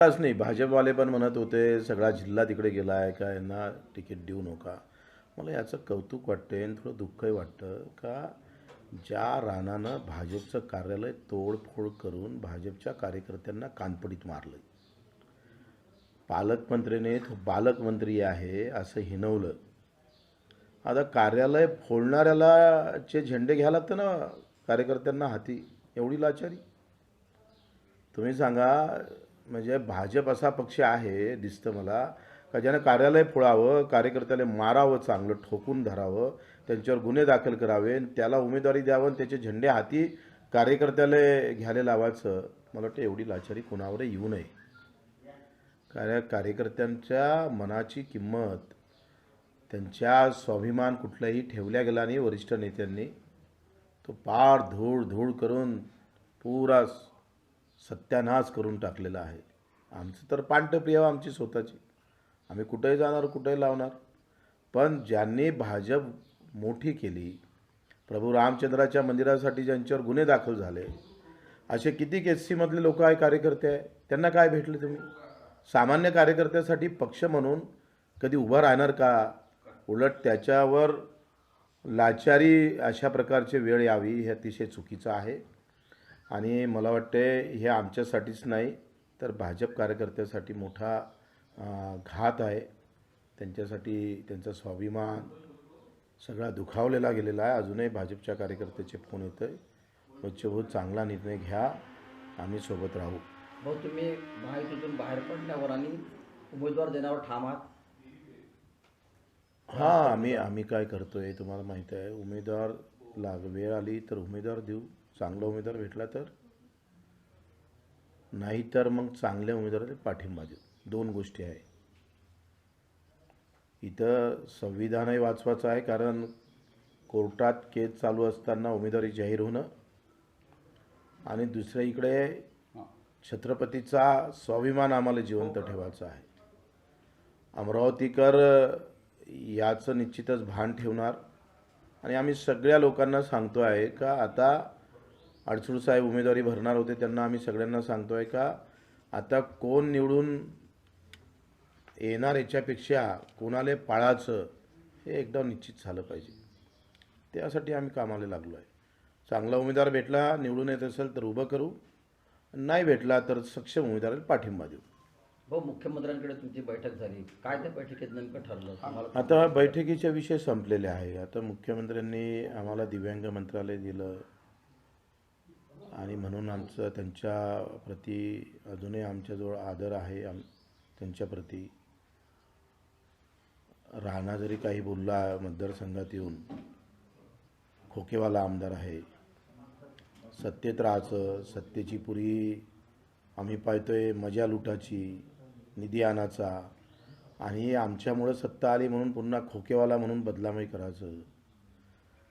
विश्वास नाही भाजपवाले पण म्हणत होते सगळा जिल्हा तिकडे गेला आहे का यांना तिकीट देऊ नका. मला याचं कौतुक वाटते आणि थोडं दुःखही वाटतं का ज्या राणानं भाजपचं कार्यालय तोडफोड करून भाजपच्या कार्यकर्त्यांना कानपडीत मारलं पालकमंत्रीने तो बालकमंत्री आहे असं हिनवलं आता कार्यालय फोडणाऱ्याला चे झेंडे घ्यायला लागतं ना कार्यकर्त्यांना हाती एवढी लाचारी. तुम्ही सांगा म्हणजे भाजप असा पक्ष आहे दिसतं मला का ज्यानं कार्यालय फुळावं कार्यकर्त्याला मारावं चांगलं ठोकून धरावं त्यांच्यावर गुन्हे दाखल करावे आणि त्याला उमेदवारी द्यावं आणि त्याचे झेंडे हाती कार्यकर्त्याला घ्यायला लावायचं मला वाटतं एवढी लाचारी कोणावर येऊ नये. कार्य कार्यकर्त्यांच्या मनाची किंमत त्यांच्या स्वाभिमान कुठलाही ठेवल्या गेला नाही वरिष्ठ नेत्यांनी. तो पार धूळ धूळ करून पुरा सत्यानाश करून टाकलेला आहे. आमचं तर पांटप्रिय आमची स्वतःची. आम्ही कुठेही जाणार कुठेही लावणार. पण ज्यांनी भाजप मोठी केली प्रभू रामचंद्राच्या मंदिरासाठी ज्यांच्यावर गुन्हे दाखल झाले असे किती एस सीमधले लोक आहे कार्यकर्ते आहे त्यांना काय भेटले तुम्ही? सामान्य कार्यकर्त्यासाठी पक्ष म्हणून कधी उभा राहणार का? उलट त्याच्यावर लाचारी अशा प्रकारचे वेळ यावी हे अतिशय चुकीचं आहे. आणि मला वाटते हे आमच्यासाठीच नाही तर भाजप कार्यकर्त्यासाठी मोठा घात आहे. त्यांच्यासाठी त्यांचा स्वाभिमान सगळा दुखावलेला गेलेला आहे. अजूनही भाजपच्या कार्यकर्त्याचे फोन येत आहे स्वच्छभूत चांगला निर्णय घ्या. आम्ही सोबत राहू. भाऊ तुम्ही महायुतीतून बाहेर पडल्यावर आणि उमेदवार देण्यावर ठाम आहात. हां आम्ही आम्ही काय करतो आहे तुम्हाला माहीत आहे उमेदवार लाग वेळ आली तर उमेदवार देऊ. चांगला उमेदवार भेटला तर? नाही तर मग चांगल्या उमेदवाराला पाठिंबा देऊ दोन गोष्टी आहे. इथं संविधानही वाचवायचं आहे कारण कोर्टात केस चालू असताना उमेदवारी जाहीर होणं आणि दुसऱ्या इकडे छत्रपतीचा स्वाभिमान आम्हाला जिवंत ठेवायचा आहे. अमरावतीकर याचं निश्चितच भान ठेवणार. आणि आम्ही सगळ्या लोकांना सांगतो आहे का आता अडसूळ साहेब उमेदवारी भरणार होते त्यांना आम्ही सगळ्यांना सांगतो आहे का आता कोण निवडून येणार याच्यापेक्षा कोणाला पाळायचं हे एकदा निश्चित झालं पाहिजे. त्यासाठी आम्ही कामाला लागलो आहे चांगला उमेदवार भेटला निवडून येत असेल तर उभं करू. नाही भेटला तर सक्षम उमेदवाराला पाठिंबा देऊ. भाऊ मुख्यमंत्र्यांकडे तुमची बैठक झाली. काय त्या बैठकीत नेमकं ठरलं? आता बैठकीचे विषय संपलेले आहे आता मुख्यमंत्र्यांनी आम्हाला दिव्यांग मंत्रालय दिलं. आणि म्हणून आमचं त्यांच्या प्रती अजूनही आमच्याजवळ आदर आहे. आम त्यांच्याप्रती राणा जरी काही बोलला मतदारसंघात येऊन खोकेवाला आमदार आहे. सत्तेत राहायचं सत्तेची पुरी आम्ही पाहतोय मजा लुटाची निधी आणाचा आणि आमच्यामुळं सत्ता आली म्हणून पुन्हा खोकेवाला म्हणून बदलामही करायचं.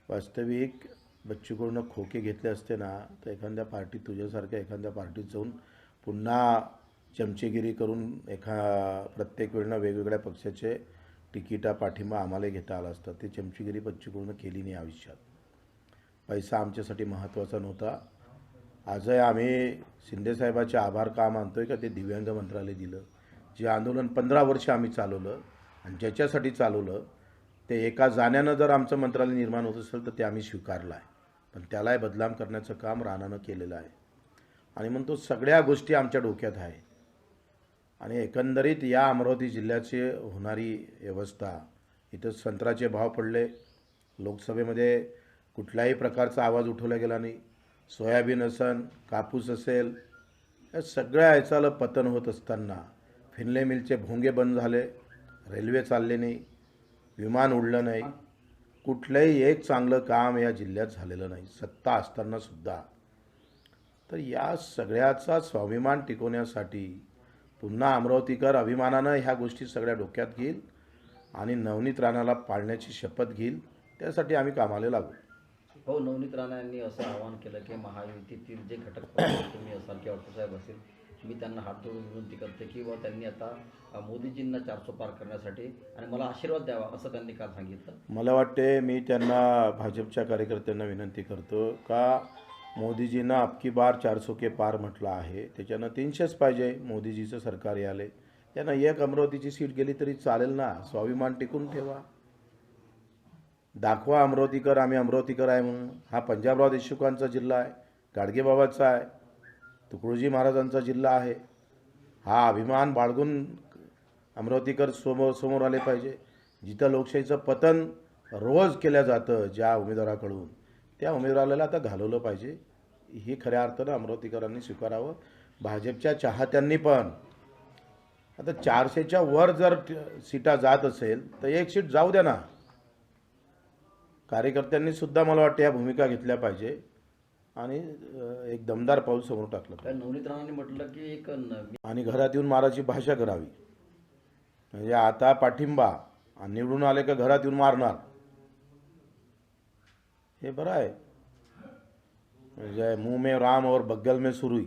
वास्तविक बच्चूकडून खोके घेतले असते ना तर एखाद्या पार्टीत तुझ्यासारख्या एखाद्या पार्टीत जाऊन पुन्हा चमचेगिरी करून एखा प्रत्येक वेळेला वेगवेगळ्या पक्षाचे तिकिटा पाठिंबा आम्हाला घेता आला असता. ते चमचेगिरी बच्चूकडून केली नाही आयुष्यात. पैसा आमच्यासाठी महत्त्वाचा नव्हता. आजही आम्ही शिंदेसाहेबाचे आभार का आहे का ते दिव्यांग मंत्रालय दिलं. जे आंदोलन पंधरा वर्ष आम्ही चालवलं आणि ज्याच्यासाठी चालवलं ते एका जाण्यानं जर आमचं मंत्रालय निर्माण होत असेल तर ते आम्ही स्वीकारलं आहे पण त्यालाही बदनाम करण्याचं काम राणानं केलेलं आहे. आणि म्हणून तो सगळ्या गोष्टी आमच्या डोक्यात आहे. आणि एकंदरीत या अमरावती जिल्ह्याची होणारी व्यवस्था इथं संत्र्याचे भाव पडले लोकसभेमध्ये कुठल्याही प्रकारचा आवाज उठवला गेला नाही. सोयाबीन असन कापूस असेल या सगळ्या याचाला पतन होत असताना फिनले मिलचे भोंगे बंद झाले रेल्वे चालले नाही विमान उडलं नाही. कुठलंही एक चांगलं काम या जिल्ह्यात झालेलं नाही. सत्ता असताना सुद्धा. तर या सगळ्याचा स्वाभिमान टिकवण्यासाठी पुन्हा अमरावतीकर अभिमानानं ह्या गोष्टी सगळ्या डोक्यात घेईल आणि नवनीत राणाला पाळण्याची शपथ घेईल. त्यासाठी आम्ही कामाला लागू. हो नवनीत राणा यांनी असं आवाहन केलं की महायुतीतील जे घटक तुम्ही असाल किंवा साहेब असतील मी त्यांना हात जोडून विनंती करते की बुवा त्यांनी आता मोदीजींना चारसो पार करण्यासाठी आणि मला आशीर्वाद द्यावा असं त्यांनी काल सांगितलं. मला वाटते मी त्यांना भाजपच्या कार्यकर्त्यांना विनंती करतो का मोदीजींना अबकी बार चारसो के पार म्हटलं आहे त्याच्यानं तीनशेच पाहिजे मोदीजीचं सरकार याले. त्यांना एक अमरावतीची सीट गेली तरी चालेल ना स्वाभिमान टिकून ठेवा. दाखवा अमरावतीकर आम्ही अमरावतीकर आहे म्हणून. हा पंजाबराव देशमुखांचा जिल्हा आहे गाडगेबाबाचा आहे. तुकडोजी महाराजांचा जिल्हा आहे. हा अभिमान बाळगून अमरावतीकर समोर समोर आले पाहिजे. जिथं लोकशाहीचं पतन रोज केलं जातं ज्या उमेदवाराकडून त्या उमेदवाराला आता घालवलं पाहिजे. ही खऱ्या अर्थानं अमरावतीकरांनी स्वीकारावं. भाजपच्या चाहत्यांनी पण. आता चारशेच्या वर जर सीटा जात असेल तर एक सीट जाऊ द्या ना. कार्यकर्त्यांनी सुद्धा मला वाटतं या भूमिका घेतल्या पाहिजे. आणि एक दमदार पाऊल समोर टाकलं. नवनीत राणांनी म्हटलं की एक आणि घरात येऊन मारायची भाषा करावी. म्हणजे आता पाठिंबा आणि निवडून आले का घरात येऊन मारणार. हे बरं आहे. म्हणजे मुंह में राम और बगल में सुरुई.